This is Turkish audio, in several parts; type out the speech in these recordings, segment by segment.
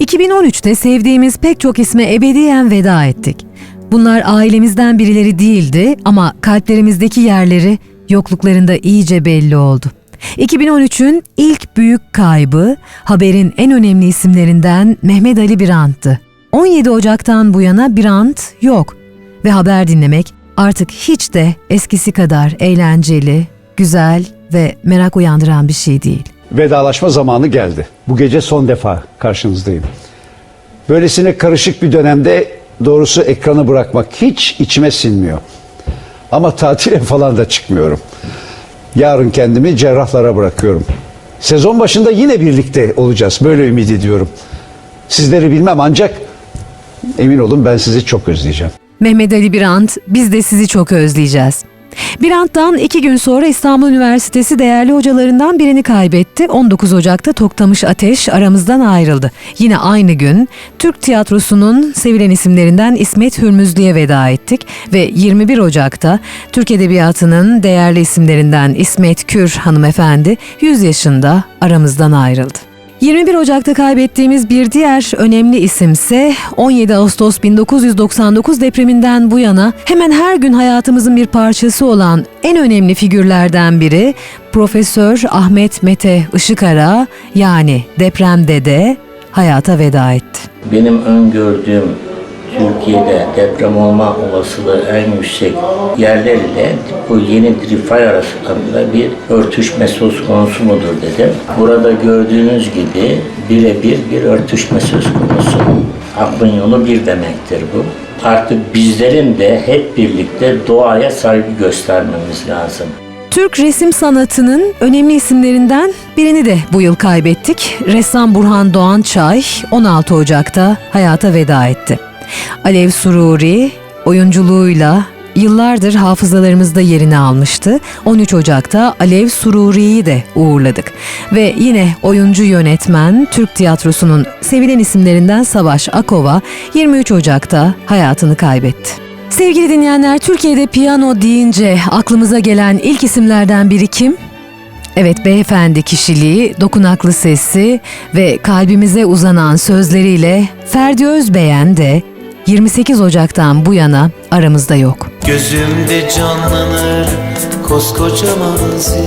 2013'te sevdiğimiz pek çok isme ebediyen veda ettik. Bunlar ailemizden birileri değildi ama kalplerimizdeki yerleri yokluklarında iyice belli oldu. 2013'ün ilk büyük kaybı haberin en önemli isimlerinden Mehmet Ali Birant'tı. 17 Ocak'tan bu yana Birant yok ve haber dinlemek artık hiç de eskisi kadar eğlenceli, güzel ve merak uyandıran bir şey değil. Vedalaşma zamanı geldi. Bu gece son defa karşınızdayım. Böylesine karışık bir dönemde doğrusu ekranı bırakmak hiç içime sinmiyor. Ama tatile falan da çıkmıyorum. Yarın kendimi cerrahlara bırakıyorum. Sezon başında yine birlikte olacağız. Böyle ümit ediyorum. Sizleri bilmem ancak emin olun ben sizi çok özleyeceğim. Mehmet Ali Birant, biz de sizi çok özleyeceğiz. Birant'tan iki gün sonra İstanbul Üniversitesi değerli hocalarından birini kaybetti. 19 Ocak'ta Toktamış Ateş aramızdan ayrıldı. Yine aynı gün Türk tiyatrosunun sevilen isimlerinden İsmet Hürmüzlü'ye veda ettik ve 21 Ocak'ta Türk Edebiyatı'nın değerli isimlerinden İsmet Kür hanımefendi 100 yaşında aramızdan ayrıldı. 21 Ocak'ta kaybettiğimiz bir diğer önemli isimse 17 Ağustos 1999 depreminden bu yana hemen her gün hayatımızın bir parçası olan en önemli figürlerden biri Profesör Ahmet Mete Işıkara yani depremde de hayata veda etti. Benim öngördüğüm Türkiye'de deprem olma olasılığı en yüksek yerlerle bu yeni fay arasında bir örtüşme söz konusu mudur dedim. Burada gördüğünüz gibi birebir bir örtüşme söz konusu. Aklın yolu bir demektir bu. Artık bizlerin de hep birlikte doğaya saygı göstermemiz lazım. Türk resim sanatının önemli isimlerinden birini de bu yıl kaybettik. Ressam Burhan Doğan Çay 16 Ocak'ta hayata veda etti. Alev Sururi oyunculuğuyla yıllardır hafızalarımızda yerini almıştı. 13 Ocak'ta Alev Sururi'yi de uğurladık. Ve yine oyuncu yönetmen Türk tiyatrosunun sevilen isimlerinden Savaş Akova 23 Ocak'ta hayatını kaybetti. Sevgili dinleyenler, Türkiye'de piyano deyince aklımıza gelen ilk isimlerden biri kim? Evet, beyefendi kişiliği, dokunaklı sesi ve kalbimize uzanan sözleriyle Ferdi Özbeğen de 28 Ocak'tan bu yana aramızda yok. Gözümde canlanır koskoca manzil.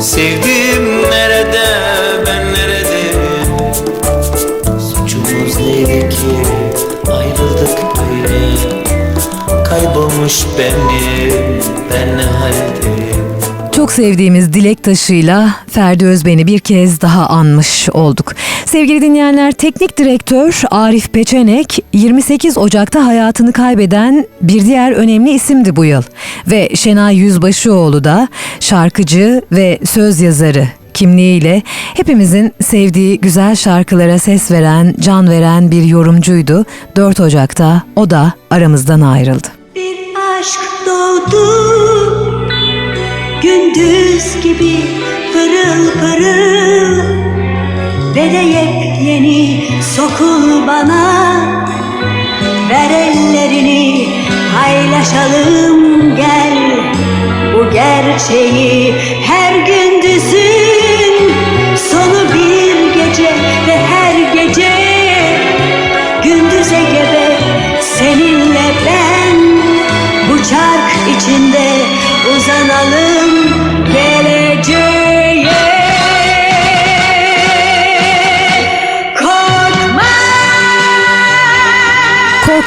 Sevdiğim nerede ben neredeyim Suçumuz neydi ki? Ayrıldık böyle. Kaybolmuş benim ben ne haldeyim Çok sevdiğimiz dilek taşıyla Ferdi Özben'i bir kez daha anmış olduk. Sevgili dinleyenler, teknik direktör Arif Peçenek 28 Ocak'ta hayatını kaybeden bir diğer önemli isimdi bu yıl. Ve Şenay Yüzbaşıoğlu da şarkıcı ve söz yazarı kimliğiyle hepimizin sevdiği güzel şarkılara ses veren, can veren bir yorumcuydu. 4 Ocak'ta o da aramızdan ayrıldı. Bir aşk doğdu Gündüz gibi pırıl pırıl. Ve de yepyeni sokul bana. Ver ellerini paylaşalım gel. Bu gerçeği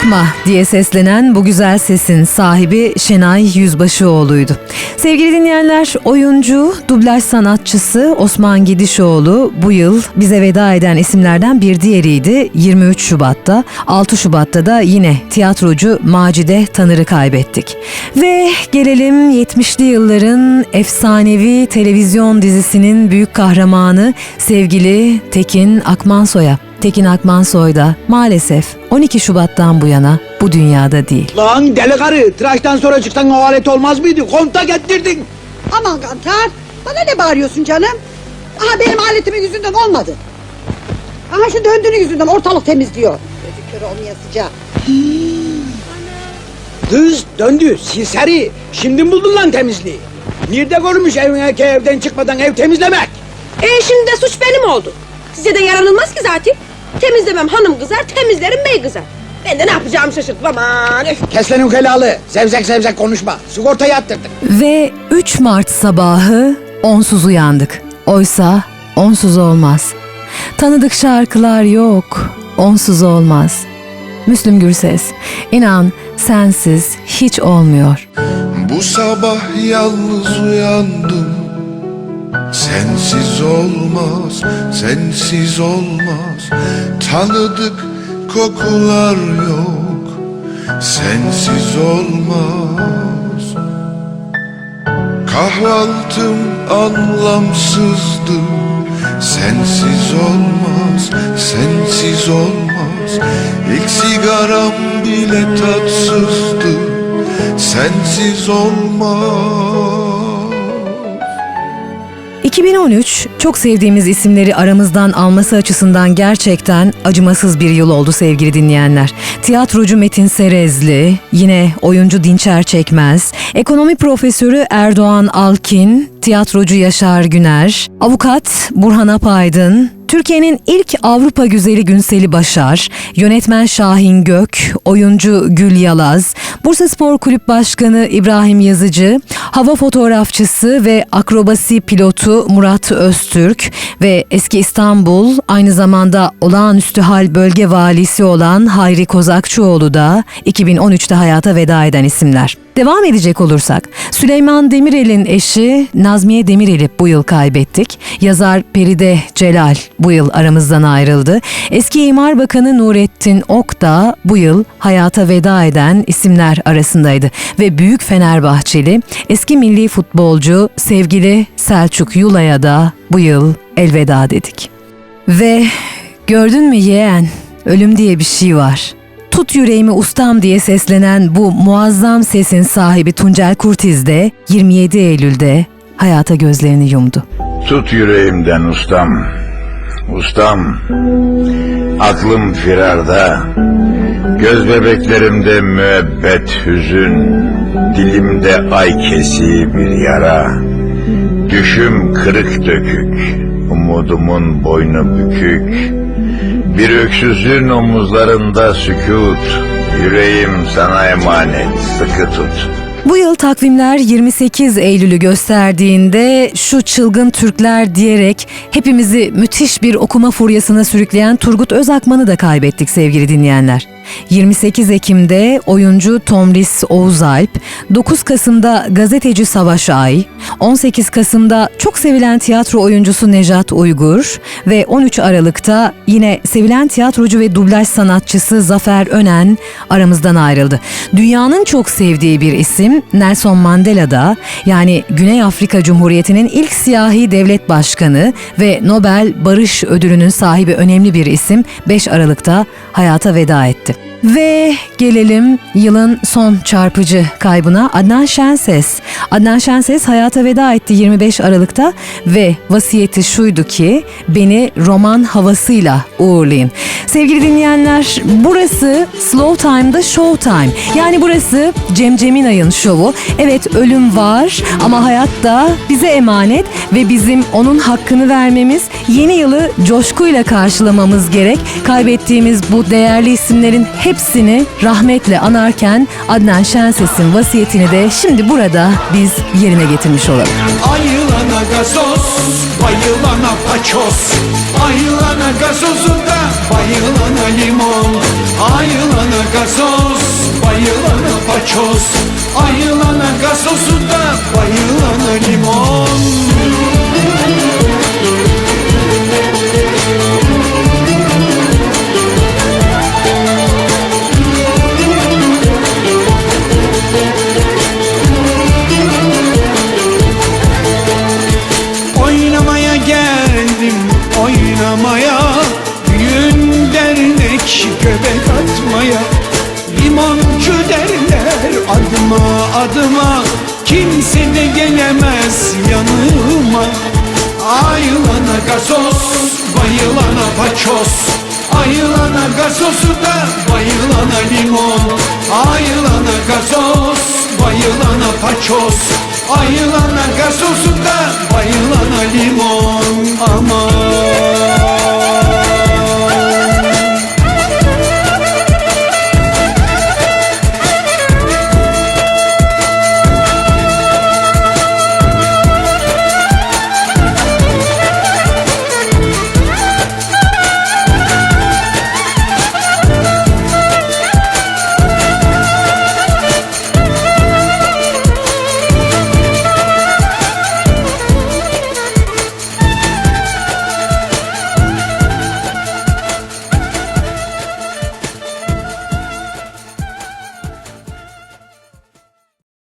Korkma diye seslenen bu güzel sesin sahibi Şenay Yüzbaşıoğlu'ydu. Sevgili dinleyenler, oyuncu, dublaj sanatçısı Osman Gidişoğlu bu yıl bize veda eden isimlerden bir diğeriydi. 23 Şubat'ta, 6 Şubat'ta da yine tiyatrocu Macide Tanır'ı kaybettik. Ve gelelim 70'li yılların efsanevi televizyon dizisinin büyük kahramanı sevgili Tekin Akmansoy'a. Tekin Akmansoy da maalesef 12 Şubat'tan bu yana bu dünyada değil. Lan deli karı tıraştan sonra çıksan o alet olmaz mıydı? Konta getirdin. Aman Kantar, bana ne bağırıyorsun canım? Aha benim aletimin yüzünden olmadı. Aha şu döndüğünün yüzünden ortalık temizliyor. Gözü kör olmayasıca. Kız döndü sinseri. Şimdi mi buldun lan temizliği? Nerede görmüş evin erkeği evden çıkmadan ev temizlemek? E şimdi de suç benim oldu. Size de yaranılmaz ki zaten. Temizlemem hanım kızar, temizlerim bey kızar. Ben de ne yapacağımı şaşırttım aman. Öf. Kes lan ukalalı. Zevzek zevzek konuşma. Sigorta yattırdık. Ve 3 Mart sabahı onsuz uyandık. Oysa onsuz olmaz. Tanıdık şarkılar yok. Onsuz olmaz. Müslüm Gürses, inan sensiz hiç olmuyor. Bu sabah yalnız uyandım Sensiz olmaz, sensiz olmaz. Tanıdık kokular yok. Sensiz olmaz. Kahvaltım anlamsızdı Sensiz olmaz, sensiz olmaz. İlk sigaram bile tatsızdı Sensiz olmaz 2013 çok sevdiğimiz isimleri aramızdan alması açısından gerçekten acımasız bir yıl oldu sevgili dinleyenler. Tiyatrocu Metin Serezli, yine oyuncu Dinçer Çekmez, ekonomi profesörü Erdoğan Alkin, tiyatrocu Yaşar Güner, avukat Burhan Apaydın, Türkiye'nin ilk Avrupa güzeli Günseli Başar, yönetmen Şahin Gök, oyuncu Gül Yalaz, Bursa Spor Kulüp Başkanı İbrahim Yazıcı, hava fotoğrafçısı ve akrobasi pilotu Murat Öztürk ve eski İstanbul aynı zamanda olağanüstü hal bölge valisi olan Hayri Kozakçıoğlu da 2013'te hayata veda eden isimler. Devam edecek olursak, Süleyman Demirel'in eşi Nazmiye Demirel'i bu yıl kaybettik. Yazar Peride Celal bu yıl aramızdan ayrıldı. Eski İmar Bakanı Nurettin Ok da bu yıl hayata veda eden isimler arasındaydı. Ve büyük Fenerbahçeli eski milli futbolcu sevgili Selçuk Yula'ya da bu yıl elveda dedik. Ve gördün mü yeğen, ölüm diye bir şey var. Tut yüreğimi ustam diye seslenen bu muazzam sesin sahibi Tuncel Kurtiz de 27 Eylül'de hayata gözlerini yumdu. Tut yüreğimden ustam, ustam. Aklım firarda, göz bebeklerimde müebbet hüzün, dilimde ay kesiği bir yara. Düşüm kırık dökük, umudumun boynu bükük. Bir öksüzün omuzlarında sükut, yüreğim sana emanet, sıkı tut.'' Bu yıl takvimler 28 Eylül'ü gösterdiğinde şu çılgın Türkler diyerek hepimizi müthiş bir okuma furyasına sürükleyen Turgut Özakman'ı da kaybettik sevgili dinleyenler. 28 Ekim'de oyuncu Tomris Oğuzalp, 9 Kasım'da gazeteci Savaş Ay, 18 Kasım'da çok sevilen tiyatro oyuncusu Nejat Uygur ve 13 Aralık'ta yine sevilen tiyatrocu ve dublaj sanatçısı Zafer Önen aramızdan ayrıldı. Dünyanın çok sevdiği bir isim Nelson Mandela da yani Güney Afrika Cumhuriyeti'nin ilk siyahi devlet başkanı ve Nobel Barış Ödülü'nün sahibi önemli bir isim 5 Aralık'ta hayata veda etti. Ve gelelim yılın son çarpıcı kaybına Adnan Şenses. Adnan Şenses hayata veda etti 25 Aralık'ta ve vasiyeti şuydu ki beni roman havasıyla uğurlayın. Sevgili dinleyenler burası Slow Time'da Show Time. Yani burası Cem Ceminay'ın şovu. Evet ölüm var ama hayat da bize emanet ve bizim onun hakkını vermemiz, yeni yılı coşkuyla karşılamamız gerek. Kaybettiğimiz bu değerli isimlerin hepsini rahmetle anarken Adnan Şenses'in vasiyetini de şimdi burada biz yerine getirmiş olalım. Ayılana gazoz, bayılana paçoz. Ayılana gazozu da bayılana limon. Ayılana gazoz, bayılana paçoz. Ayılana gazozu da bayılana limon Kimse de gelemez yanıma. Ayılana gazoz bayılana paçoz. Ayılana gazozu da bayılana limon. Ayılana gazoz bayılana paçoz. Ayılana gazozu da bayılana limon. Aman